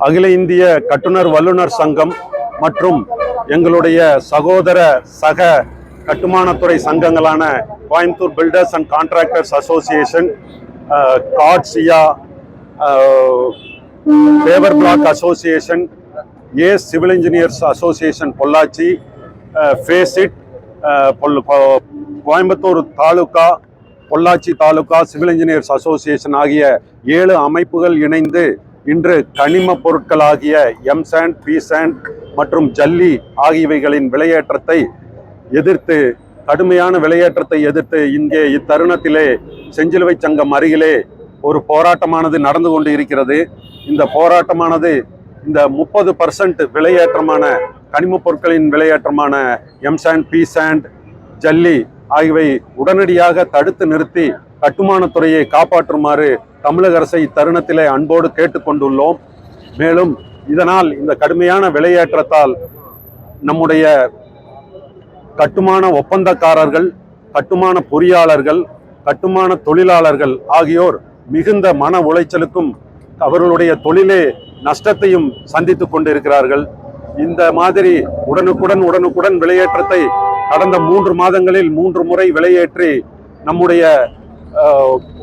அகில இந்திய கட்டுனர் வல்லுநர் சங்கம் மற்றும் எங்களுடைய சகோதர சக கட்டுமானத்துறை சங்கங்களான Coimbatore builders and contractors association காட்சியா பேவர் பிளாக் அசோசியேஷன் ஏ civil engineers association Pollachi ஃபேசிட் Coimbatore taluka Pollachi taluka civil engineers association ஆகிய ஏழு அமைப்புகள் இணைந்து இன்று கனிம பொருட்களாகிய எம்சாண்ட் பிசாண்ட் மற்றும் ஜல்லி ஆகியவைகளின் விலையேற்றத்தை எதிர்த்து கடுமையான விலையேற்றத்தை எதிர்த்து இங்கே இத்தருணத்திலே செஞ்சிலுவை சங்கம் அருகிலே ஒரு போராட்டமானது நடந்து கொண்டு இருக்கிறது. இந்த போராட்டமானது இந்த முப்பது பர்சன்ட் விலையேற்றமான கனிமப் பொருட்களின் விலையேற்றமான எம்சாண்ட் பிசாண்ட் ஜல்லி ஆகியவை உடனடியாக தடுத்து நிறுத்தி கட்டுமானத்துறையை காப்பாற்றுமாறு தமிழக அரசை இத்தருணத்திலே அன்போடு கேட்டுக்கொண்டுள்ளோம். மேலும் இதனால் இந்த கடுமையான விலையேற்றத்தால் நம்முடைய கட்டுமான ஒப்பந்தக்காரர்கள் கட்டுமான பொறியாளர்கள் கட்டுமான தொழிலாளர்கள் ஆகியோர் மிகுந்த மன உளைச்சலுக்கும் அவர்களுடைய தொழிலே நஷ்டத்தையும் சந்தித்து கொண்டிருக்கிறார்கள். இந்த மாதிரி உடனுக்குடன் உடனுக்குடன் விலையேற்றத்தை கடந்த மூன்று மாதங்களில் மூன்று முறை விலையேற்றி நம்முடைய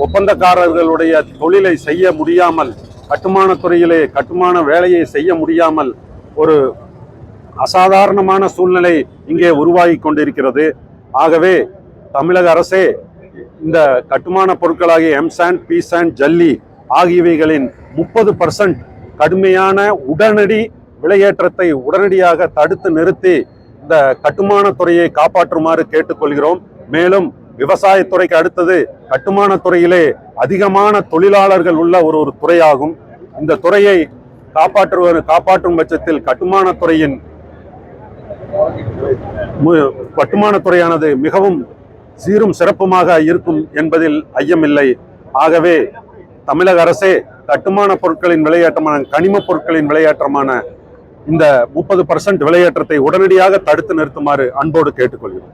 ஒப்பந்தக்காரர்களுடைய தொழிலை செய்ய முடியாமல் கட்டுமானத்துறையிலே கட்டுமான வேலையை செய்ய முடியாமல் ஒரு அசாதாரணமான சூழ்நிலை இங்கே உருவாகி கொண்டிருக்கிறது. ஆகவே தமிழக அரசே இந்த கட்டுமான பொருட்களாகிய எம்சாண்ட் பிசாண்ட் ஜல்லி ஆகியவைகளின் முப்பது பர்சன்ட் கடுமையான உடனடி விலையேற்றத்தை உடனடியாக தடுத்து நிறுத்தி இந்த கட்டுமான துறையை காப்பாற்றுமாறு கேட்டுக்கொள்கிறோம். மேலும் விவசாயத்துறைக்கு அடுத்தது கட்டுமான துறையிலே அதிகமான தொழிலாளர்கள் உள்ள ஒரு ஒரு துறையாகும். இந்த துறையை காப்பாற்றுவது காப்பாற்றும் பட்சத்தில் கட்டுமானத்துறையின் மு- கட்டுமானத்துறையானது மிகவும் சீரும் சிறப்புமாக இருக்கும் என்பதில் ஐயமில்லை ஆகவே தமிழக அரசே கட்டுமான பொருட்களின் விளையாட்டமான கனிம பொருட்களின் விளையாட்டமான இந்த முப்பது பர்சன்ட் விலையேற்றத்தை உடனடியாக தடுத்து நிறுத்துமாறு அன்போடு கேட்டுக்கொள்கிறோம்.